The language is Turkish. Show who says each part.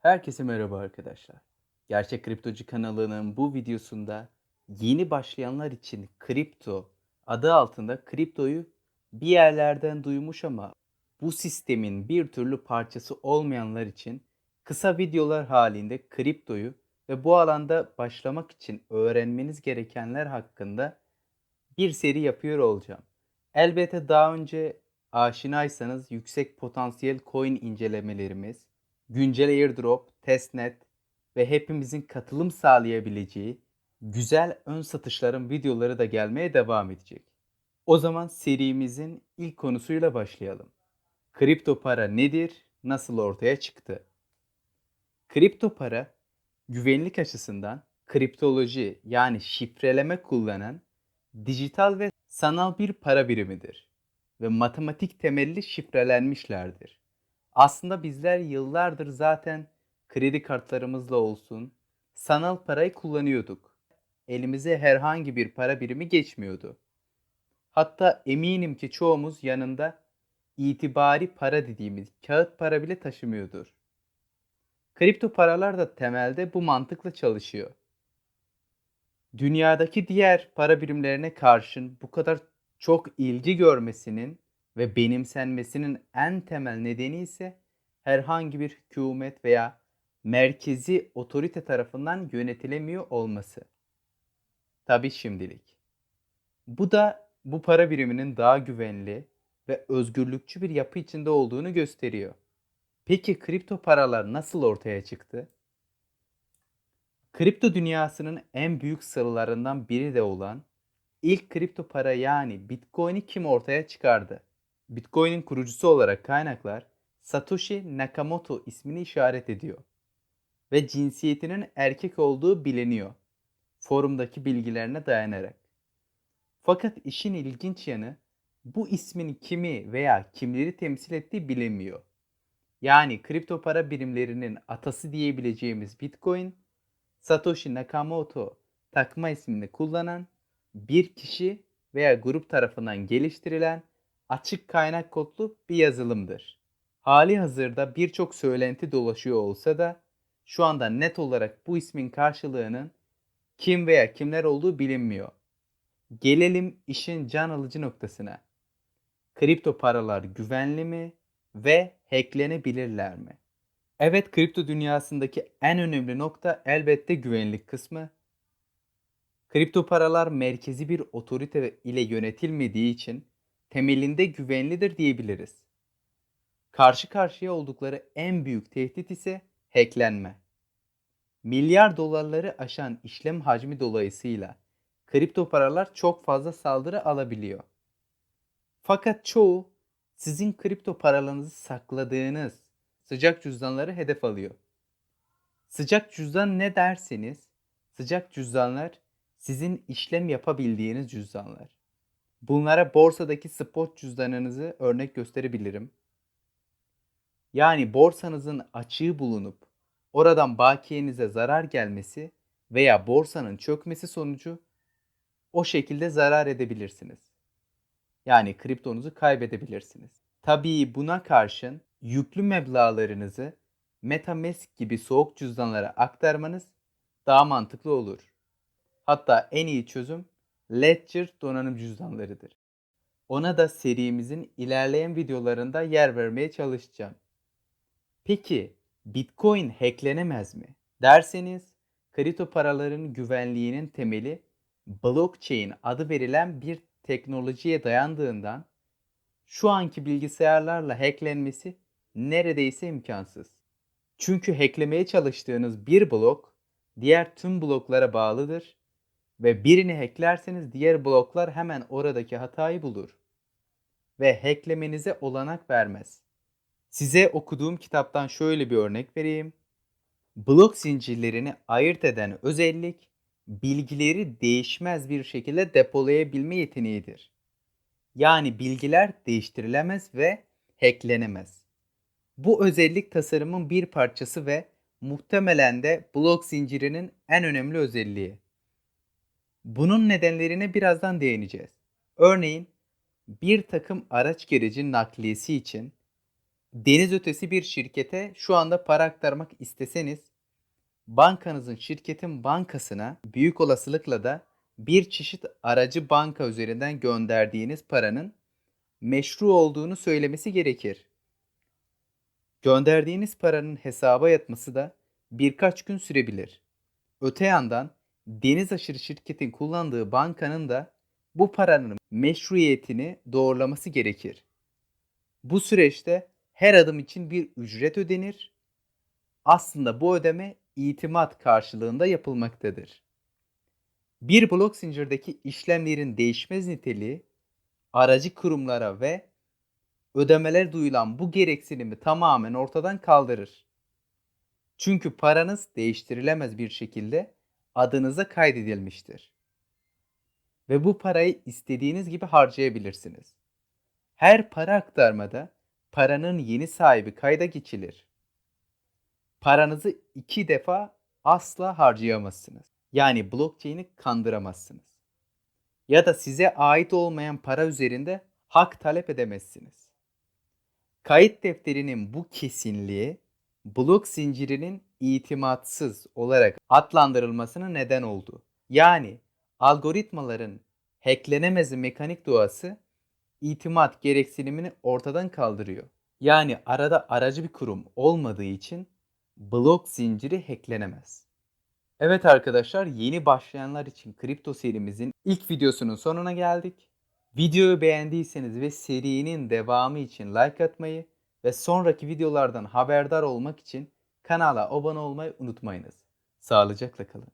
Speaker 1: Herkese merhaba arkadaşlar. Gerçek Kriptocu kanalının bu videosunda yeni başlayanlar için kripto adı altında kriptoyu bir yerlerden duymuş ama bu sistemin bir türlü parçası olmayanlar için kısa videolar halinde kriptoyu ve bu alanda başlamak için öğrenmeniz gerekenler hakkında bir seri yapıyor olacağım. Elbette daha önce aşinaysanız yüksek potansiyel coin incelemelerimiz, güncel airdrop, testnet ve hepimizin katılım sağlayabileceği güzel ön satışların videoları da gelmeye devam edecek. O zaman serimizin ilk konusuyla başlayalım. Kripto para nedir? Nasıl ortaya çıktı? Kripto para güvenlik açısından kriptoloji yani şifreleme kullanan dijital ve sanal bir para birimidir ve matematik temelli şifrelenmişlerdir. Aslında bizler yıllardır zaten kredi kartlarımızla olsun sanal parayı kullanıyorduk. Elimize herhangi bir para birimi geçmiyordu. Hatta eminim ki çoğumuz yanında itibari para dediğimiz kağıt para bile taşımıyordur. Kripto paralar da temelde bu mantıkla çalışıyor. Dünyadaki diğer para birimlerine karşın bu kadar çok ilgi görmesinin ve benimsenmesinin en temel nedeni ise herhangi bir hükümet veya merkezi otorite tarafından yönetilemiyor olması. Tabi şimdilik. Bu da bu para biriminin daha güvenli ve özgürlükçü bir yapı içinde olduğunu gösteriyor. Peki kripto paralar nasıl ortaya çıktı? Kripto dünyasının en büyük sırlarından biri de olan ilk kripto para yani Bitcoin'i kim ortaya çıkardı? Bitcoin'in kurucusu olarak kaynaklar Satoshi Nakamoto ismini işaret ediyor ve cinsiyetinin erkek olduğu biliniyor forumdaki bilgilerine dayanarak. Fakat işin ilginç yanı bu ismin kimi veya kimleri temsil ettiği bilinmiyor. Yani kripto para birimlerinin atası diyebileceğimiz Bitcoin, Satoshi Nakamoto takma ismini kullanan bir kişi veya grup tarafından geliştirilen açık kaynak kodlu bir yazılımdır. Hali hazırda birçok söylenti dolaşıyor olsa da şu anda net olarak bu ismin karşılığının kim veya kimler olduğu bilinmiyor. Gelelim işin can alıcı noktasına. Kripto paralar güvenli mi ve hacklenebilirler mi? Evet kripto dünyasındaki en önemli nokta elbette güvenlik kısmı. Kripto paralar merkezi bir otorite ile yönetilmediği için temelinde güvenlidir diyebiliriz. Karşı karşıya oldukları en büyük tehdit ise hacklenme. Milyar dolarları aşan işlem hacmi dolayısıyla kripto paralar çok fazla saldırı alabiliyor. Fakat çoğu sizin kripto paralarınızı sakladığınız sıcak cüzdanları hedef alıyor. Sıcak cüzdan ne derseniz sıcak cüzdanlar sizin işlem yapabildiğiniz cüzdanlar. Bunlara borsadaki spot cüzdanınızı örnek gösterebilirim. Yani borsanızın açığı bulunup oradan bakiyenize zarar gelmesi veya borsanın çökmesi sonucu o şekilde zarar edebilirsiniz. Yani kriptonuzu kaybedebilirsiniz. Tabii buna karşın yüklü meblağlarınızı MetaMask gibi soğuk cüzdanlara aktarmanız daha mantıklı olur. Hatta en iyi çözüm Ledger donanım cüzdanlarıdır. Ona da serimizin ilerleyen videolarında yer vermeye çalışacağım. Peki Bitcoin hacklenemez mi? Derseniz kripto paraların güvenliğinin temeli blockchain adı verilen bir teknolojiye dayandığından şu anki bilgisayarlarla hacklenmesi neredeyse imkansız. Çünkü hacklemeye çalıştığınız bir blok diğer tüm bloklara bağlıdır ve birini hacklerseniz diğer bloklar hemen oradaki hatayı bulur ve hacklemenize olanak vermez. Size okuduğum kitaptan şöyle bir örnek vereyim. Blok zincirlerini ayırt eden özellik bilgileri değişmez bir şekilde depolayabilme yeteneğidir. Yani bilgiler değiştirilemez ve hacklenemez. Bu özellik tasarımın bir parçası ve muhtemelen de blok zincirinin en önemli özelliği. Bunun nedenlerine birazdan değineceğiz. Örneğin bir takım araç gerecin nakliyesi için Deniz ötesi bir şirkete şu anda para aktarmak isteseniz bankanızın şirketin bankasına büyük olasılıkla da bir çeşit aracı banka üzerinden gönderdiğiniz paranın meşru olduğunu söylemesi gerekir. Gönderdiğiniz paranın hesaba yatması da birkaç gün sürebilir. Öte yandan deniz aşırı şirketin kullandığı bankanın da bu paranın meşruiyetini doğrulaması gerekir. Bu süreçte her adım için bir ücret ödenir. Aslında bu ödeme itimat karşılığında yapılmaktadır. Bir blok zincirdeki işlemlerin değişmez niteliği aracı kurumlara ve ödemeler duyulan bu gereksinimi tamamen ortadan kaldırır. Çünkü paranız değiştirilemez bir şekilde adınıza kaydedilmiştir. Ve bu parayı istediğiniz gibi harcayabilirsiniz. Her para aktarmada paranın yeni sahibi kayda geçilir. Paranızı iki defa asla harcayamazsınız. Yani blockchain'i kandıramazsınız. Ya da size ait olmayan para üzerinde hak talep edemezsiniz. Kayıt defterinin bu kesinliği blok zincirinin itimatsız olarak adlandırılmasına neden oldu. Yani algoritmaların hacklenemez mekanik doğası itimat gereksinimini ortadan kaldırıyor. Yani arada aracı bir kurum olmadığı için blok zinciri hacklenemez. Evet arkadaşlar yeni başlayanlar için kripto serimizin ilk videosunun sonuna geldik. Videoyu beğendiyseniz ve serinin devamı için like atmayı ve sonraki videolardan haberdar olmak için kanala abone olmayı unutmayınız. Sağlıcakla kalın.